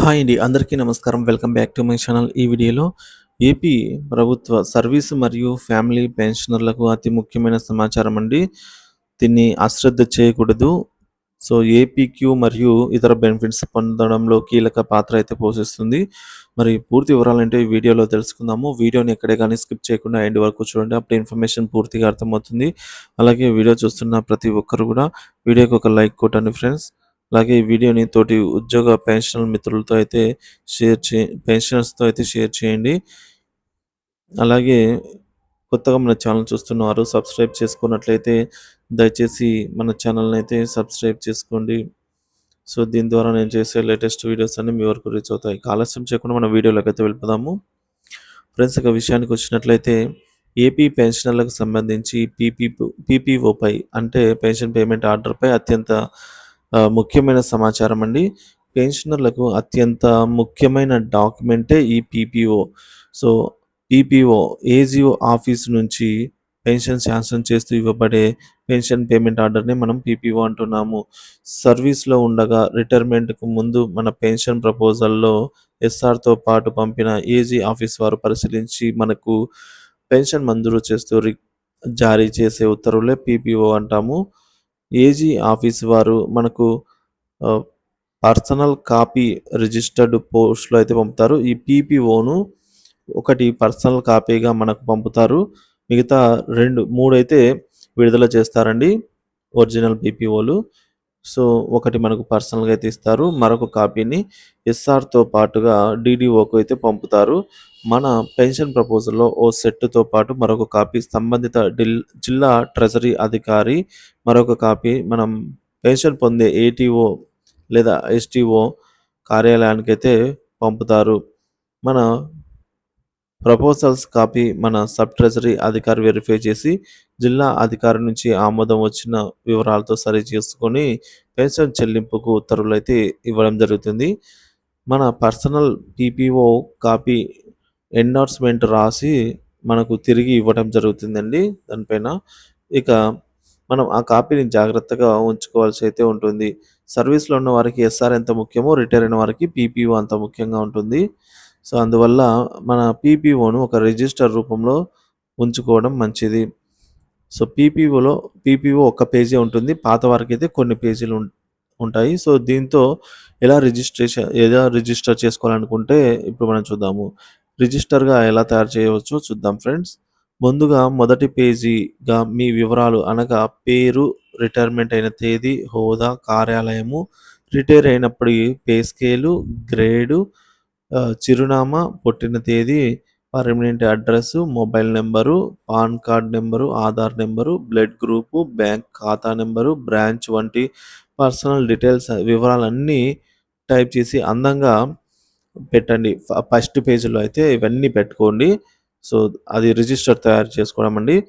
Hi అండి. అందరికీ నమస్కారం. Welcome back to my channel. ఈ వీడియోలో ఏపీ ప్రభుత్వ సర్వీస్ మరియు ఫ్యామిలీ పెన్షనర్లకు అతి ముఖ్యమైన సమాచారం అండి. దీన్ని అశ్రద్ధ చేయకూడదు. సో, ఏపీక్యూ మరియు ఇతర బెనిఫిట్స్ పొందడంలో కీలక పాత్ర అయితే పోషిస్తుంది. మరి పూర్తి వివరాలంటే ఈ వీడియోలో తెలుసుకుందాము. వీడియోని ఎక్కడే కానీ స్కిప్ చేయకుండా ఎండ్ వరకు చూడండి. అప్పుడు ఇన్ఫర్మేషన్ పూర్తిగా అర్థమవుతుంది. అలాగే వీడియో చూస్తున్న ప్రతి ఒక్కరు కూడా వీడియోకి ఒక లైక్ కొట్టండి ఫ్రెండ్స్. అలాగే ఈ వీడియోని తోటి ఉద్యోగ పెన్షనల్ మిత్రులతో అయితే షేర్ చే పెన్షనర్స్‌తో అయితే షేర్ చేయండి. అలాగే కొత్తగా మన ఛానల్ చూస్తున్నవారు సబ్స్క్రైబ్ చేసుకున్నట్లయితే దయచేసి మన ఛానల్‌ని అయితే సబ్స్క్రైబ్ చేసుకోండి. సో, దీని ద్వారా నేను చేసే లేటెస్ట్ వీడియోస్ అన్నీ మీ వరకు రీచ్ అవుతాయి. ఆలస్యం చేయకుండా మన అయితే వెళ్ళిపోదాము. ఫ్రెండ్స్ ఒక విషయానికి వచ్చినట్లయితే ఏపీ పెన్షనర్లకు సంబంధించి పీపీ పీపీఓపై అంటే పెన్షన్ పేమెంట్ ఆర్డర్‌పై అత్యంత ముఖ్యమైన సమాచారం అండి. పెన్షనర్లకు అత్యంత ముఖ్యమైన డాక్యుమెంటే ఈ PPO. So, PPO AGO office నుంచి పెన్షన్ శాంక్షన్ చేస్తూ ఇవ్వబడే పెన్షన్ పేమెంట్ ఆర్డర్ని మనం పీపీఓ అంటున్నాము. సర్వీస్‌లో ఉండగా రిటైర్మెంట్‌కు ముందు మన పెన్షన్ ప్రపోజల్‌లో ఎస్ఆర్‌తో పాటు పంపిన ఏజీ ఆఫీస్ వారు పరిశీలించి మనకు పెన్షన్ మంజూరు చేస్తూ రి జారీ చేసే ఉత్తర్వులే పీపీఓ అంటాము. ఏజీ ఆఫీస్ వారు మనకు పర్సనల్ కాపీ రిజిస్టర్డ్ పోస్ట్‌లో అయితే పంపుతారు. ఈ పీపీఓను ఒకటి పర్సనల్ కాపీగా మనకు పంపుతారు. మిగతా 2, 3 అయితే విడుదల చేస్తారండి. ఒరిజినల్ పీపీఓలు. సో, ఒకటి మనకు పర్సనల్‌గా అయితే ఇస్తారు. మరొక కాపీని ఎస్ఆర్‌తో పాటుగా డీడీఓకు అయితే పంపుతారు. మన పెన్షన్ ప్రపోజల్‌లో ఓ సెట్‌తో పాటు మరొక కాపీ సంబంధిత డిల్ జిల్లా ట్రెజరీ అధికారి మరొక కాపీ మనం పెన్షన్ పొందే ఏటీఓ లేదా ఎస్టీఓ అయితే పంపుతారు. మన ప్రపోజల్స్ కాపీ మన సబ్ ట్రెజరీ అధికారి వెరిఫై చేసి జిల్లా అధికారి నుంచి ఆమోదం వచ్చిన వివరాలతో సరి చేసుకొని పెన్షన్ చెల్లింపుకు ఉత్తర్వులైతే ఇవ్వడం జరుగుతుంది. మన పర్సనల్ పీపీఓ కాపీ ఎండార్స్మెంట్ రాసి మనకు తిరిగి ఇవ్వడం జరుగుతుందండి దానిపైన. ఇక మనం ఆ కాపీని జాగ్రత్తగా ఉంచుకోవాల్సి అయితే ఉంటుంది. సర్వీస్‌లో ఉన్న వారికి ఎస్ఆర్ ఎంత ముఖ్యమో రిటైర్ అయిన వారికి పీపీఓ అంత ముఖ్యంగా ఉంటుంది. సో, అందువల్ల మన పీపీఓను ఒక రిజిస్టర్ రూపంలో ఉంచుకోవడం మంచిది. సో, పీపీఓలో పీపీఓ ఒక్క పేజీ ఉంటుంది. పాత వారికైతే కొన్ని పేజీలు ఉంటాయి. సో, దీంతో ఎలా రిజిస్ట్రేషన్ ఎలా రిజిస్టర్ చేసుకోవాలనుకుంటే ఇప్పుడు మనం చూద్దాము. రిజిస్టర్‌గా ఎలా తయారు చేయవచ్చో చూద్దాం ఫ్రెండ్స్. ముందుగా మొదటి పేజీగా మీ వివరాలు అనగా పేరు, రిటైర్మెంట్ అయిన తేదీ, హోదా, కార్యాలయము, రిటైర్ అయినప్పటి పే స్కేలు, గ్రేడు, చిరునామా, పుట్టిన తేదీ, permanent address mobile number PAN card number Aadhaar number blood group, bank ఖాతా నెంబరు బ్రాంచ్ వంటి పర్సనల్ డీటెయిల్స్ వివరాలన్నీ టైప్ చేసి అందంగా పెట్టండి. ఫస్ట్ పేజీలో అయితే ఇవన్నీ పెట్టుకోండి. సో, అది రిజిస్టర్ తయారు చేసుకోవడం అండి.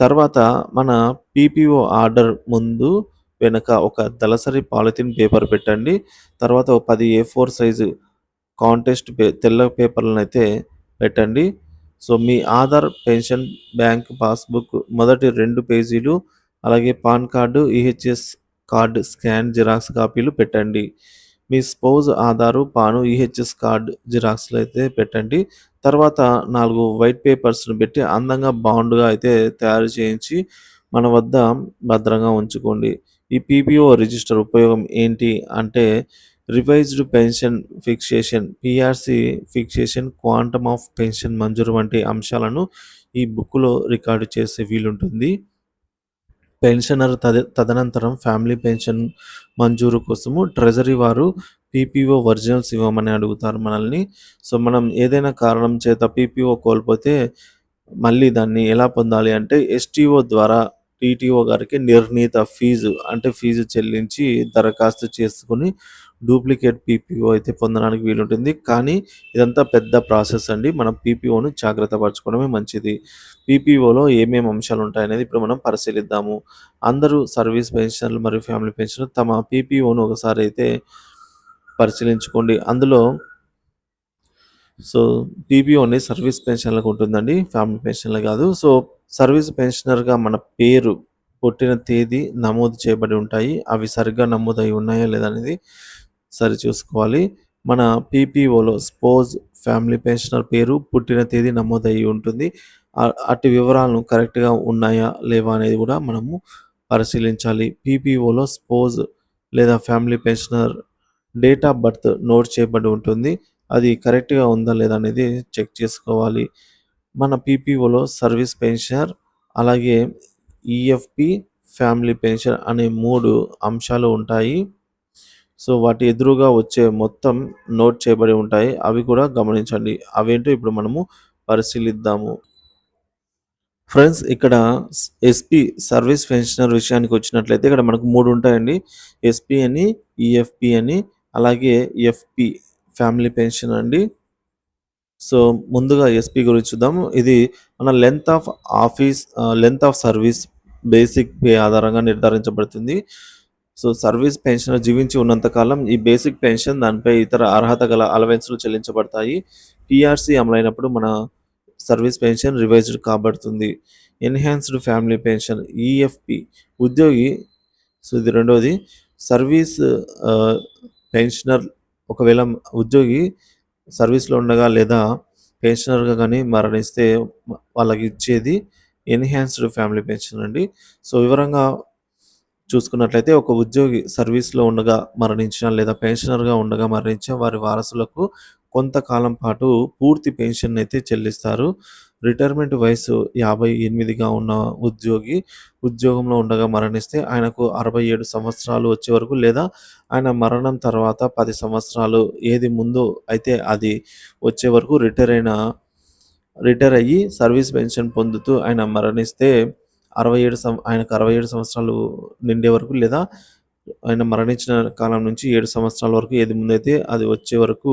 తర్వాత మన పీపీఓ ఆర్డర్ ముందు, వెనక ఒక దళసరి పాలిథిన్ పేపర్ పెట్టండి. తర్వాత ఒక 10 ఏ4 సైజు కాంటెస్ట్ పే తెల్ల పేపర్‌లనైతే పెట్టండి. సో, మీ ఆధార్, పెన్షన్, బ్యాంక్ పాస్‌బుక్ మొదటి రెండు పేజీలు, అలాగే PAN card, EHS card scan xerox కాపీలు పెట్టండి. మీ spouse Aadhaar, PAN, EHS card జిరాక్స్‌లు అయితే పెట్టండి. తర్వాత నాలుగు వైట్ పేపర్స్‌ని పెట్టి అందంగా బాండ్‌గా అయితే తయారు చేయించి మన వద్ద భద్రంగా ఉంచుకోండి. ఈ పీపీఓ రిజిస్టర్ ఉపయోగం ఏంటి అంటే revised pension fixation, PRC fixation, quantum of pension మంజూరు వంటి అంశాలను ఈ బుక్‌లో రికార్డు చేసే వీలుంటుంది. పెన్షనర్ తద తదనంతరం ఫ్యామిలీ పెన్షన్ మంజూరు కోసము ట్రెజరీ వారు పీపీఓ ఒరిజినల్స్ ఇవ్వమని అడుగుతారు మనల్ని. సో, మనం ఏదైనా కారణం చేత పీపీఓ కోల్పోతే మళ్ళీ దాన్ని ఎలా పొందాలి అంటే ఎస్టీఓ ద్వారా టీటీఓ గారికి నిర్ణీత ఫీజు అంటే ఫీజు చెల్లించి దరఖాస్తు చేసుకొని డూప్లికేట్ పీపీఓ అయితే పొందడానికి వీలుంటుంది. కానీ ఇదంతా పెద్ద ప్రాసెస్ అండి. మనం పీపీఓను జాగ్రత్త పరచుకోవడమే మంచిది. పీపీఓలో ఏమేమి అంశాలు ఉంటాయనేది ఇప్పుడు మనం పరిశీలిద్దాము. అందరూ సర్వీస్ పెన్షనర్లు మరియు ఫ్యామిలీ పెన్షనర్లు తమ పీపీఓను ఒకసారి అయితే పరిశీలించుకోండి. అందులో సో, పీపీఓ అనేది సర్వీస్ పెన్షన్‌లకు ఉంటుందండి. ఫ్యామిలీ పెన్షన్లు కాదు. సో, సర్వీస్ పెన్షనర్‌గా మన పేరు, పుట్టిన తేదీ నమోదు చేయబడి ఉంటాయి. అవి సరిగ్గా నమోదై ఉన్నాయా లేదా అనేది సరిచూసుకోవాలి. మన పీపీఓలో స్పోజ్ ఫ్యామిలీ పెన్షనర్ పేరు, పుట్టిన తేదీ నమోదయ్యి ఉంటుంది. అటు వివరాలను కరెక్ట్‌గా ఉన్నాయా? లేవా? అనేది కూడా మనము పరిశీలించాలి. పీపీఓలో స్పోజ్ లేదా family pensioner date of birth note చేయబడి ఉంటుంది. అది కరెక్ట్‌గా ఉందా? లేదా? అనేది చెక్ చేసుకోవాలి. మన పీపీఓలో సర్వీస్ పెన్షనర్, అలాగే ఈఎఫ్పి ఫ్యామిలీ పెన్షన్ అనే మూడు అంశాలు ఉంటాయి. సో, వాటి ఎదురుగా వచ్చే మొత్తం నోట్ చేయబడి ఉంటాయి. అవి కూడా గమనించండి. అవేంటో ఇప్పుడు మనము పరిశీలిద్దాము. ఫ్రెండ్స్ ఇక్కడ ఎస్పి ఎస్‌పీ సర్వీస్ పెన్షనర్ విషయానికొచ్చినట్లయితే ఇక్కడ మనకు మూడు ఉంటాయండి. ఎస్‌పీ అని, ఈఎఫ్పి అని, అలాగే ఎఫ్పి ఫ్యామిలీ పెన్షన్ అండి. సో, ముందుగా ఎస్‌పీ గురించి చూద్దాం ఇది మన length of office length of service basic pay ఆధారంగా నిర్ధారించబడుతుంది. సో, సర్వీస్ పెన్షనర్ జీవించి ఉన్నంత కాలం ఈ బేసిక్ పెన్షన్ దానిపై ఇతర అర్హత గల అలవెన్స్‌లు చెల్లించబడతాయి. పిఆర్సీ అమలైనప్పుడు మన సర్వీస్ పెన్షన్ రివైజ్డ్ కాబడుతుంది. ఎన్హాన్స్డ్ ఫ్యామిలీ పెన్షన్ ఈఎఫ్పి ఉద్యోగి సో, ఇది రెండవది సర్వీస్ పెన్షనర్ ఒకవేళ ఉద్యోగి సర్వీస్‌లో ఉండగా లేదా పెన్షనర్‌గా కానీ మరణిస్తే వాళ్ళకి ఇచ్చేది ఎన్హాన్స్డ్ ఫ్యామిలీ పెన్షన్ అండి. సో, వివరంగా చూసుకున్నట్లయితే ఒక ఉద్యోగి సర్వీస్‌లో ఉండగా మరణించిన లేదా పెన్షనర్‌గా ఉండగా మరణించిన వారి వారసులకు కొంతకాలం పాటు పూర్తి పెన్షన్ అయితే చెల్లిస్తారు. రిటైర్మెంట్ వయసు 58గా ఉన్న ఉద్యోగి ఉద్యోగంలో ఉండగా మరణిస్తే ఆయనకు 67 సంవత్సరాలు వచ్చే వరకు లేదా ఆయన మరణం తర్వాత పది సంవత్సరాలు ఏది ముందు అయితే అది వచ్చే వరకు రిటైర్ అయిన రిటైర్ అయ్యి సర్వీస్ పెన్షన్ పొందుతూ ఆయన మరణిస్తే 67 సం ఆయనకు 67 సంవత్సరాలు నిండే వరకు లేదా ఆయన మరణించిన కాలం నుంచి ఏడు సంవత్సరాల వరకు ఏది ముందైతే అది వచ్చే వరకు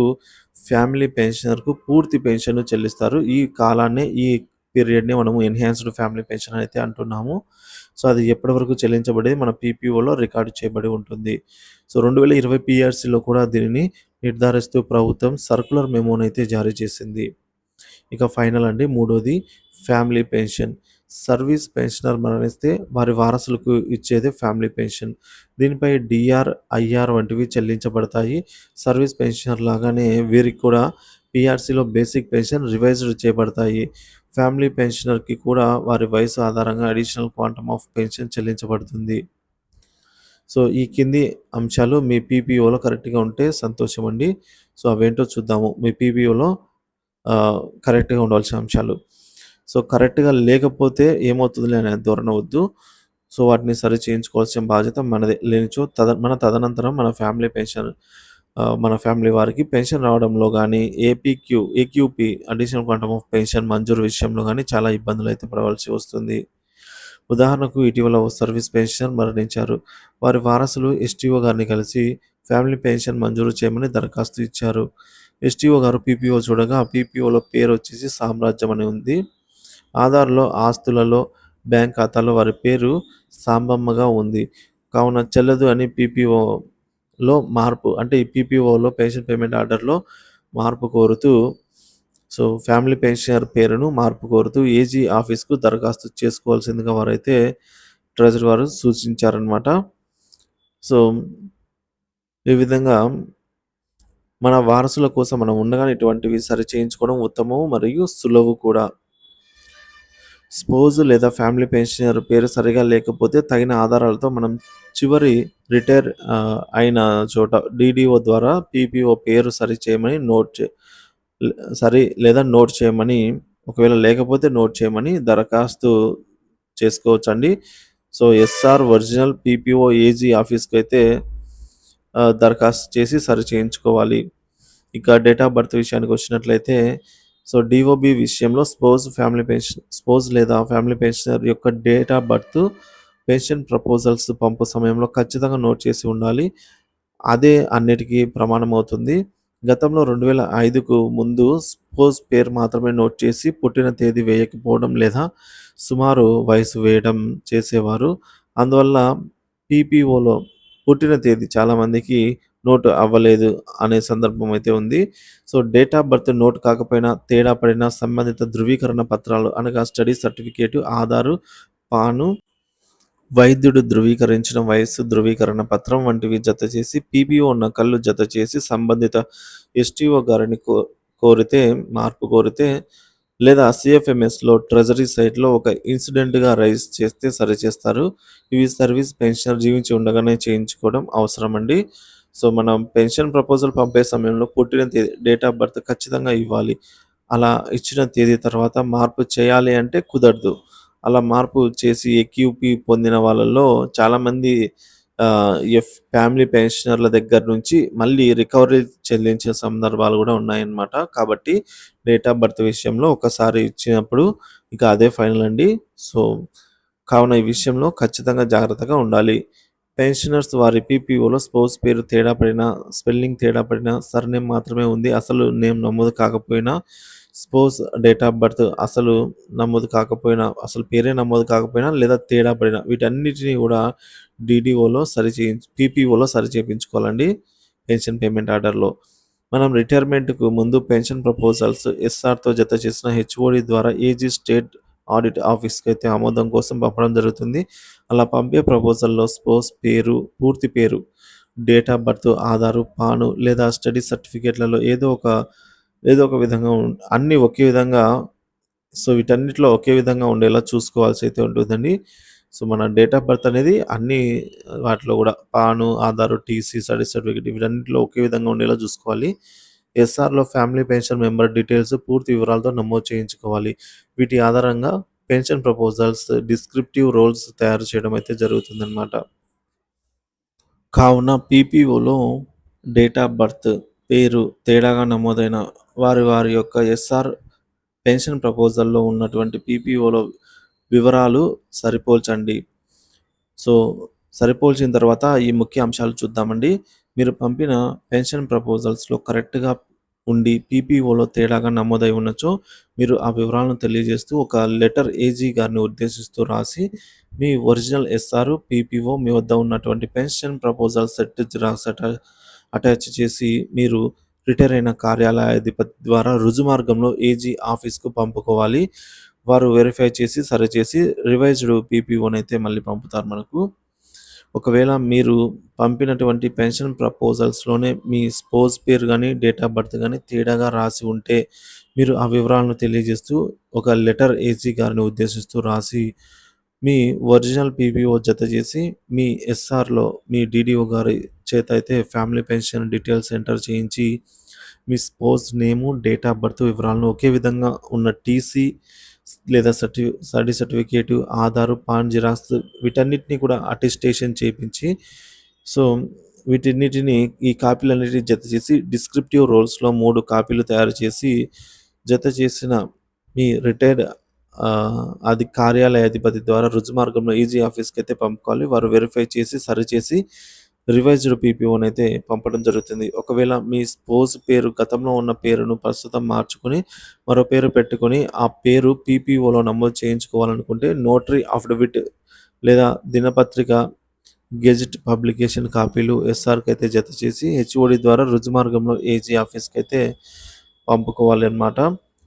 ఫ్యామిలీ పెన్షనర్‌కు పూర్తి పెన్షన్ చెల్లిస్తారు. ఈ కాలాన్నే ఈ పీరియడ్‌ని మనము ఎన్హాన్స్డ్ ఫ్యామిలీ పెన్షన్ అయితే అంటున్నాము. సో, అది ఎప్పటి వరకు చెల్లించబడేది మన పీపీఓలో రికార్డ్ చేయబడి ఉంటుంది. సో, 2020 పీఆర్‌సీలో కూడా దీనిని నిర్ధారిస్తూ ప్రభుత్వం సర్కులర్ మెమోనైతే జారీ చేసింది. ఇక ఫైనల్ అండి మూడోది ఫ్యామిలీ పెన్షన్. సర్వీస్ పెన్షనర్ మరణిస్తే వారి వారసులకు ఇచ్చేదే ఫ్యామిలీ పెన్షన్. దీనిపై డిఆర్ ఐఆర్ వంటివి చెల్లించబడతాయి. సర్వీస్ పెన్షనర్ లాగానే వీరికి కూడా పిఆర్సీలో బేసిక్ పెన్షన్ రివైజ్డ్ చేయబడతాయి. ఫ్యామిలీ పెన్షనర్‌కి కూడా వారి వయసు ఆధారంగా అడిషనల్ క్వాంటమ్ ఆఫ్ పెన్షన్ చెల్లించబడుతుంది. సో, ఈ కింది అంశాలు మీ పీపీఓలో కరెక్ట్‌గా ఉంటే సంతోషమండి. సో, అవేంటో చూద్దాము. మీ పీపీఓలో కరెక్ట్‌గా ఉండవలసిన అంశాలు. సో, కరెక్ట్‌గా లేకపోతే ఏమవుతుంది అనే ధోరణి వద్దు. సో, వాటిని సరి చేయించుకోవాల్సిన బాధ్యత మనదే. లేనిచో తద మన తదనంతరం మన ఫ్యామిలీ పెన్షన్ మన ఫ్యామిలీ వారికి పెన్షన్ రావడంలో కానీ APQ, AQP additional quantum of pension మంజూరు విషయంలో కానీ చాలా ఇబ్బందులు అయితే పడవలసి వస్తుంది. ఉదాహరణకు ఇటీవల సర్వీస్ పెన్షన్ మరణించారు. వారి వారసులు ఎస్టీఓ గారిని కలిసి ఫ్యామిలీ పెన్షన్ మంజూరు చేయమని దరఖాస్తు ఇచ్చారు. ఎస్టీఓ గారు పీపీఓ చూడగా ఆ పీపీఓలో పేరొచ్చేసి సామ్రాజ్యం అని ఉంది. ఆధార్‌లో, ఆస్తులలో, బ్యాంక్ ఖాతాలో వారి పేరు సాంబమ్మగా ఉంది. కావున చెల్లదు అని పీపీఓలో మార్పు అంటే ఈ పీపీఓలో పెన్షన్ పేమెంట్ ఆర్డర్‌లో మార్పు కోరుతూ సో, ఫ్యామిలీ పెన్షనర్ పేరును మార్పు కోరుతూ ఏజీ ఆఫీస్‌కు దరఖాస్తు చేసుకోవాల్సిందిగా వారైతే ట్రెజరీ వారు సూచించారనమాట. సో, ఈ విధంగా మన వారసుల కోసం మనం ఉండగానే ఇటువంటివి సరి చేయించుకోవడం ఉత్తమం మరియు సులువు కూడా. స్పోజ్ లేదా ఫ్యామిలీ పెన్షనర్ పేరు సరిగా లేకపోతే తగిన ఆధారాలతో మనం చివరి రిటైర్ అయిన చోట డీడీఓ ద్వారా పీపీఓ పేరు సరి చేయమని నోట్ చే సరి లేదా నోట్ చేయమని ఒకవేళ లేకపోతే నోట్ చేయమని దరఖాస్తు చేసుకోవచ్చండి. So, SR original PPO AG ఆఫీస్కి అయితే దరఖాస్తు చేసి సరి చేయించుకోవాలి. ఇక డేట్ ఆఫ్ బర్త్ విషయానికి వచ్చినట్లయితే సో, డిఓబి విషయంలో స్పోజ్ ఫ్యామిలీ పెన్షన్ స్పోజ్ లేదా ఫ్యామిలీ పెన్షనర్ యొక్క date of birth pension proposals పంపు సమయంలో ఖచ్చితంగా నోట్ చేసి ఉండాలి. అదే అన్నిటికీ ప్రమాణం అవుతుంది గతంలో 2005కు ముందు స్పోజ్ పేరు మాత్రమే నోట్ చేసి పుట్టిన తేదీ వేయకపోవడం లేదా సుమారు వయసు వేయడం చేసేవారు. అందువల్ల పీపీఓలో పుట్టిన తేదీ చాలామందికి నోట్ అవ్వలేదు అనే సందర్భం అయితే ఉంది. So, date of birth note కాకపోయినా, తేడా పడినా సంబంధిత ధృవీకరణ పత్రాలు అనగా స్టడీ సర్టిఫికేట్, ఆధారు, పాను, వైద్యుడు ధృవీకరించిన వయస్సు ధృవీకరణ పత్రం వంటివి జత చేసి పీపీఓ నకళ్ళు జతచేసి సంబంధిత ఎస్టీఓ గారిని కో కోరితే మార్పు కోరితే లేదా సిఎఫ్ఎంఎస్లో ట్రెజరీ సైట్లో ఒక ఇన్సిడెంట్గా రైజ్ చేస్తే సరిచేస్తారు ఇవి సర్వీస్ పెన్షనర్ జీవించి ఉండగానే చేయించుకోవడం అవసరం అండి సో మనం పెన్షన్ ప్రపోజల్ పంపే సమయంలో పుట్టిన తేదీ డేట్ ఆఫ్ బర్త్ ఖచ్చితంగా ఇవ్వాలి. అలా ఇచ్చిన తేదీ తర్వాత మార్పు చేయాలి అంటే కుదరదు. అలా మార్పు చేసి ఎక్యూపీ పొందిన వాళ్ళలో చాలామంది ఎఫ్ ఫ్యామిలీ పెన్షనర్ల దగ్గర నుంచి మళ్ళీ రికవరీ చెల్లించే సందర్భాలు కూడా ఉన్నాయన్నమాట. కాబట్టి డేట్ ఆఫ్ బర్త్ విషయంలో ఒకసారి ఇచ్చినప్పుడు ఇక అదే ఫైనల్ అండి. సో కావున ఈ విషయంలో ఖచ్చితంగా జాగ్రత్తగా ఉండాలి. పెన్షనర్స్ వారి పీపీఓలో స్పోర్ట్స్ పేరు తేడా పడినా స్పెల్లింగ్ తేడా పడినా సర్నేమ్ మాత్రమే ఉంది. అసలు నేమ్ నమోదు కాకపోయినా స్పౌస్ డేట్ ఆఫ్ బర్త్ అసలు నమోదు కాకపోయినా అసలు పేరే నమోదు కాకపోయినా లేదా తేడా పడినా వీటన్నిటిని కూడా డీడీఓలో సరి పీపీఓలో సరి చేయించుకోవాలండి పెన్షన్ పేమెంట్ ఆర్డర్లో మనం రిటైర్మెంట్కు ముందు పెన్షన్ ప్రపోజల్స్ ఎస్ఆర్తో జత చేసిన హెచ్ఓడి ద్వారా ఏజీ స్టేట్ ఆడిట్ ఆఫీస్కి అయితే ఆమోదం కోసం పంపడం జరుగుతుంది. అలా పంపే ప్రపోజల్లో స్పోస్ పేరు పూర్తి పేరు date of birth Aadhaar PAN లేదా స్టడీ సర్టిఫికేట్లలో ఏదో ఒక ఏదో ఒక విధంగా అన్నీ ఒకే విధంగా సో వీటన్నిటిలో ఒకే విధంగా ఉండేలా చూసుకోవాల్సి అయితే ఉంటుందండి. సో మన డేట్ ఆఫ్ బర్త్ అనేది అన్ని వాటిలో కూడా PAN Aadhaar TC study certificate వీటన్నిటిలో ఒకే విధంగా ఉండేలా చూసుకోవాలి. ఎస్ఆర్లో ఫ్యామిలీ పెన్షన్ మెంబర్ డీటెయిల్స్ పూర్తి వివరాలతో నమోదు చేయించుకోవాలి. వీటి ఆధారంగా పెన్షన్ ప్రపోజల్స్ డిస్క్రిప్టివ్ రోల్స్ తయారు చేయడం అయితే జరుగుతుందన్నమాట. కావున పీపీఓలో డేట్ ఆఫ్ బర్త్ పేరు తేడాగా నమోదైన వారి వారి యొక్క ఎస్ఆర్ పెన్షన్ ప్రపోజల్లో ఉన్నటువంటి పీపీఓలో వివరాలు సరిపోల్చండి. సో సరిపోల్చిన తర్వాత ఈ ముఖ్య అంశాలు చూద్దామండి. మీరు పంపిన పెన్షన్ ప్రపోజల్స్లో కరెక్ట్గా ఉండి పీపీఓలో తేడాగా నమోదై ఉన్నచో మీరు ఆ వివరాలను తెలియజేస్తూ ఒక లెటర్ ఏజీ గారిని ఉద్దేశిస్తూ రాసి మీ ఒరిజినల్ ఎస్ఆర్ పీపీఓ మీ వద్ద ఉన్నటువంటి పెన్షన్ ప్రపోజల్ సెట్ జిరాక్స్ అటా అటాచ్ చేసి మీరు రిటైర్ అయిన కార్యాలయాధిపతి ద్వారా రుజుమార్గంలో ఏజీ ఆఫీస్కు పంపుకోవాలి. వారు వెరిఫై చేసి సరిచేసి రివైజ్డ్ పీపీఓని అయితే మళ్ళీ పంపుతారు మనకు. ఒకవేళ మీరు పంపినటువంటి పెన్షన్ ప్రపోజల్స్లోనే మీ స్పోజ్ పేరు కానీ డేట్ ఆఫ్ బర్త్ కానీ తేడాగా రాసి ఉంటే మీరు ఆ వివరాలను తెలియజేస్తూ ఒక లెటర్ ఏసీ గారిని ఉద్దేశిస్తూ రాసి మీ ఒరిజినల్ పీపీఓ జత చేసి మీ ఎస్ఆర్లో మీ డీడీఓ గారి చేత అయితే ఫ్యామిలీ పెన్షన్ డీటెయిల్స్ ఎంటర్ చేయించి మీ spouse name date of birth వివరాలను ఒకే విధంగా ఉన్న టీసీ లేదా సర్టి study certificate Aadhaar PAN xerox వీటన్నిటిని కూడా అటెస్టేషన్ చేయించి సో వీటన్నిటిని ఈ కాపీలన్నిటిని జత చేసి డిస్క్రిప్టివ్ రోల్స్లో మూడు కాపీలు తయారు చేసి జత చేసిన మీ రిటైర్డ్ అది కార్యాలయ అధిపతి ద్వారా రుజుమార్గంలో ఈజీ ఆఫీస్కి అయితే పంపుకోవాలి. వారు వెరిఫై చేసి సరిచేసి రివైజ్డ్ పీపీఓని అయితే పంపడం జరుగుతుంది. ఒకవేళ మీ స్పోజ్ పేరు గతంలో ఉన్న పేరును ప్రస్తుతం మార్చుకొని మరో పేరు పెట్టుకొని ఆ పేరు పీపీఓలో నమోదు చేయించుకోవాలనుకుంటే నోటరీ అఫిడవిట్ లేదా దినపత్రిక గెజిట్ పబ్లికేషన్ కాపీలు ఎస్ఆర్కి అయితే జత చేసి హెచ్ఓడి ద్వారా రుజుమార్గంలో ఏజీ ఆఫీస్కి అయితే పంపుకోవాలి అన్నమాట.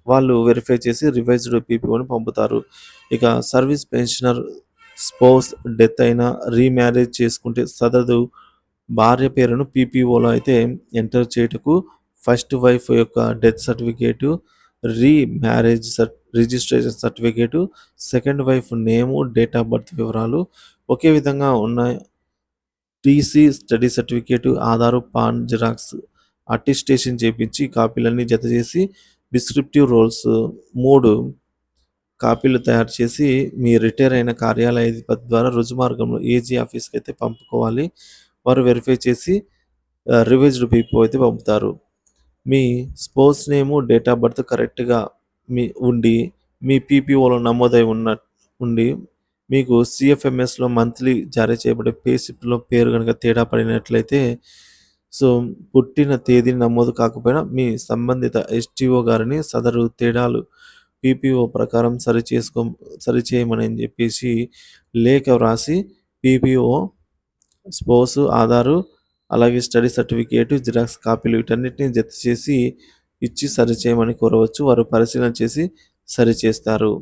వాళ్ళు వెరిఫై చేసి రివైజ్డ్ పీపీఓని పంపుతారు. ఇక సర్వీస్ పెన్షనర్ స్పోస్ డెత్ అయినా రీమ్యారేజ్ చేసుకుంటే సదరు భార్య పేరును పీపీఓలో అయితే ఎంటర్ చేయుటకు ఫస్ట్ వైఫ్ యొక్క death certificate remarriage sir registration certificate second wife name date of birth వివరాలు ఒకే విధంగా ఉన్న TC study certificate Aadhaar PAN xerox attestation చేపించి కాపీలన్నీ జత చేసి డిస్క్రిప్టివ్ రోల్స్ మూడు కాపీలు తయారు చేసి మీ రిటైర్ అయిన కార్యాలయ ద్వారా ద్వారా రుజుమార్గంలో ఏజీ ఆఫీస్కి అయితే పంపుకోవాలి. వారు వెరిఫై చేసి రివైజ్డ్ పీపో అయితే పంపుతారు. మీ sports name date of birth కరెక్ట్గా మీ ఉండి మీ పీపీఓలో నమోదై ఉన్న ఉండి మీకు సిఎఫ్ఎంఎస్లో మంత్లీ జారీ చేయబడే పే స్లిప్లో పేరు కనుక తేడా పడినట్లయితే సో పుట్టిన తేదీ నమోదు కాకపోయినా మీ సంబంధిత ఎస్టీఓ గారిని సదరు తేడాలు పీపీఓ ప్రకారం సరి చేసుకో సరి చేయమని చెప్పేసి లేఖ వ్రాసి పీపీఓ స్పోర్స్ ఆధారు అలాగే స్టడీ సర్టిఫికేట్ జిరాక్స్ కాపీలు వీటన్నిటిని జత చేసి ఇచ్చి సరి చేయమని కోరవచ్చు. వారు పరిశీలన చేసి సరి చేస్తారు.